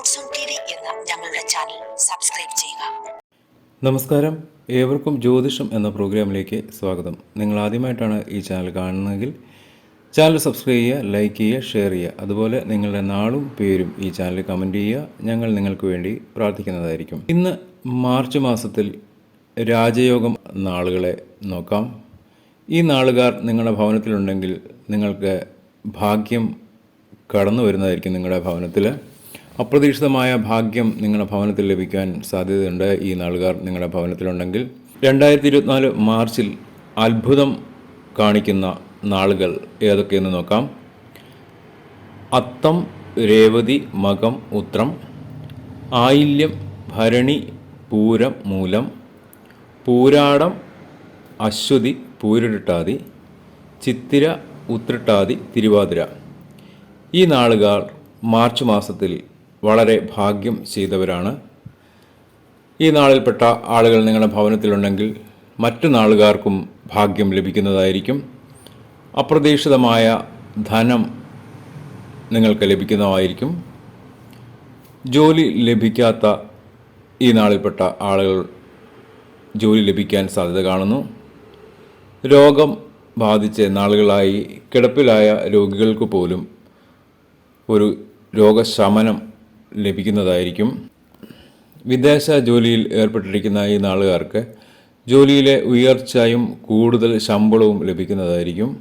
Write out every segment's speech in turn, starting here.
എന്ന ഞങ്ങളുടെ channel subscribe ചെയ്യുക. നമസ്കാരം. ഏവർക്കും ജ്യോതിഷം എന്ന പ്രോഗ്രാമിലേക്ക് സ്വാഗതം. നിങ്ങൾ ആദ്യമായിട്ടാണ് ഈ ചാനൽ കാണുന്നതെങ്കിൽ ചാനൽ സബ്സ്ക്രൈബ് ചെയ്യുക ലൈക്ക് ചെയ്യുക ഷെയർ ചെയ്യുക. അതുപോലെ നിങ്ങളുടെ നാളും പേരും ഈ ചാനൽ കമന്റ് ചെയ്യുക. ഞങ്ങൾ നിങ്ങൾക്ക് വേണ്ടി പ്രാർത്ഥിക്കുന്നതായിരിക്കും. ഇന്ന് മാർച്ച് മാസത്തിൽ രാജയോഗം നാളുകളെ നോക്കാം. ഈ നാളുകാർ നിങ്ങളുടെ ഭവനത്തിലുണ്ടെങ്കിൽ നിങ്ങൾക്ക് ഭാഗ്യം കടന്നു വരുന്നതായിരിക്കും നിങ്ങളുടെ ഭവനത്തിൽ. അപ്രതീക്ഷിതമായ ഭാഗ്യം നിങ്ങളുടെ ഭവനത്തിൽ ലഭിക്കാൻ സാധ്യതയുണ്ട് ഈ നാളുകാർ നിങ്ങളുടെ ഭവനത്തിലുണ്ടെങ്കിൽ. രണ്ടായിരത്തി ഇരുപത്തിനാല് മാർച്ചിൽ അത്ഭുതം കാണിക്കുന്ന നാളുകൾ ഏതൊക്കെയെന്ന് നോക്കാം. അത്തം രേവതി മകം ഉത്രം ആയില്യം ഭരണി പൂരം മൂലം പൂരാടം അശ്വതി പൂരിട്ടാതി ചിത്തിര ഉത്രട്ടാതി തിരുവാതിര. ഈ നാളുകാർ മാർച്ച് മാസത്തിൽ വളരെ ഭാഗ്യം ചെയ്തവരാണ്. ഈ നാളിൽപ്പെട്ട ആളുകൾ നിങ്ങളുടെ ഭവനത്തിലുണ്ടെങ്കിൽ മറ്റു നാളുകാർക്കും ഭാഗ്യം ലഭിക്കുന്നതായിരിക്കും. അപ്രതീക്ഷിതമായ ധനം നിങ്ങൾക്ക് ലഭിക്കുന്നതായിരിക്കും. ജോലി ലഭിക്കാത്ത ഈ നാളിൽപ്പെട്ട ആളുകൾ ജോലി ലഭിക്കാൻ സാധ്യത കാണുന്നു. രോഗം ബാധിച്ച് നാളുകളായി കിടപ്പിലായ രോഗികൾക്ക് പോലും ഒരു രോഗശമനം ലഭിക്കുന്നതായിരിക്കും. വിദേശ ജോലിയിൽ ഏർപ്പെട്ടിരിക്കുന്ന ഈ നാളുകാർക്ക് ജോലിയിലെ ഉയർച്ചയും കൂടുതൽ ശമ്പളവും ലഭിക്കുന്നതായിരിക്കും.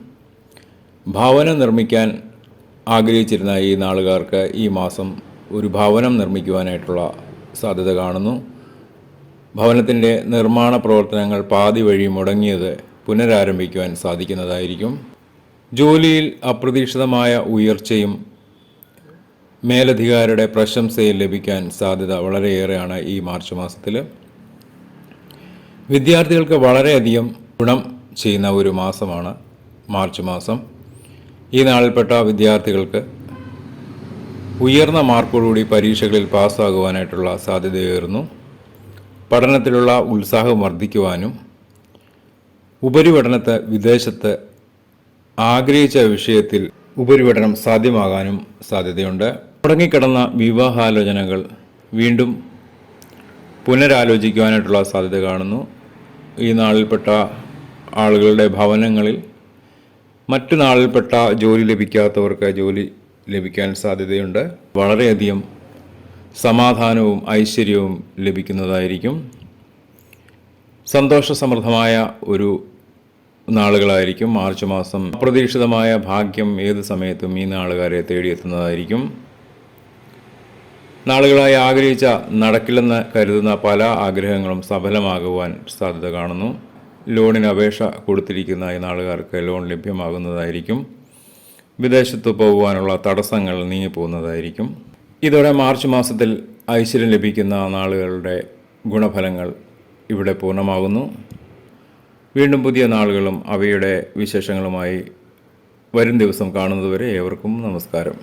ഭവനം നിർമ്മിക്കാൻ ആഗ്രഹിച്ചിരുന്ന ഈ നാളുകാർക്ക് ഈ മാസം ഒരു ഭവനം നിർമ്മിക്കുവാനായിട്ടുള്ള സാധ്യത കാണുന്നു. ഭവനത്തിന്റെ നിർമ്മാണ പ്രവർത്തനങ്ങൾ പാതി വഴി മുടങ്ങിയത് പുനരാരംഭിക്കുവാൻ സാധിക്കുന്നതായിരിക്കും. ജോലിയിൽ അപ്രതീക്ഷിതമായ ഉയർച്ചയും മേലധികാരിയുടെ പ്രശംസയും ലഭിക്കാൻ സാധ്യത വളരെയേറെയാണ് ഈ മാർച്ച് മാസത്തിൽ വിദ്യാർത്ഥികൾക്ക് വളരെയധികം ഗുണം ചെയ്യുന്ന ഒരു മാസമാണ് മാർച്ച് മാസം. ഈ നാളിൽപ്പെട്ട വിദ്യാർത്ഥികൾക്ക് ഉയർന്ന മാർക്കോടുകൂടി പരീക്ഷകളിൽ പാസ്സാകുവാനായിട്ടുള്ള സാധ്യതയേറുന്നു. പഠനത്തിലുള്ള ഉത്സാഹം വർദ്ധിക്കുവാനും ഉപരിപഠനത്തെ വിദേശത്ത് ആഗ്രഹിച്ച വിഷയത്തിൽ ഉപരിപഠനം സാധ്യമാകാനും സാധ്യതയുണ്ട്. മുടങ്ങിക്കിടന്ന വിവാഹാലോചനകൾ വീണ്ടും പുനരാലോചിക്കുവാനായിട്ടുള്ള സാധ്യത കാണുന്നു. ഈ നാളിൽപ്പെട്ട ആളുകളുടെ ഭവനങ്ങളിൽ മറ്റു നാളിൽപ്പെട്ട ജോലി ലഭിക്കാത്തവർക്ക് ജോലി ലഭിക്കാൻ സാധ്യതയുണ്ട്. വളരെയധികം സമാധാനവും ഐശ്വര്യവും ലഭിക്കുന്നതായിരിക്കും. സന്തോഷസമൃദ്ധമായ ഒരു നാളുകളായിരിക്കും. മാർച്ച് മാസം അപ്രതീക്ഷിതമായ ഭാഗ്യം ഏത് സമയത്തും ഈ നാളുകാരെ തേടിയെത്തുന്നതായിരിക്കും. നാളുകളായി ആഗ്രഹിച്ച നടക്കില്ലെന്ന് കരുതുന്ന പല ആഗ്രഹങ്ങളും സഫലമാകുവാൻ സാധ്യത കാണുന്നു. ലോണിന് അപേക്ഷ കൊടുത്തിരിക്കുന്ന ഈ നാളുകാർക്ക് ലോൺ ലഭ്യമാകുന്നതായിരിക്കും. വിദേശത്ത് പോകുവാനുള്ള തടസ്സങ്ങൾ നീങ്ങിപ്പോകുന്നതായിരിക്കും. ഇതോടെ മാർച്ച് മാസത്തിൽ ഐശ്വര്യം ലഭിക്കുന്ന നാളുകളുടെ ഗുണഫലങ്ങൾ ഇവിടെ പൂർണമാകുന്നു. വീണ്ടും പുതിയ നാളുകളും അവയുടെ വിശേഷങ്ങളുമായി വരും ദിവസം കാണുന്നതുവരെ ഏവർക്കും നമസ്കാരം.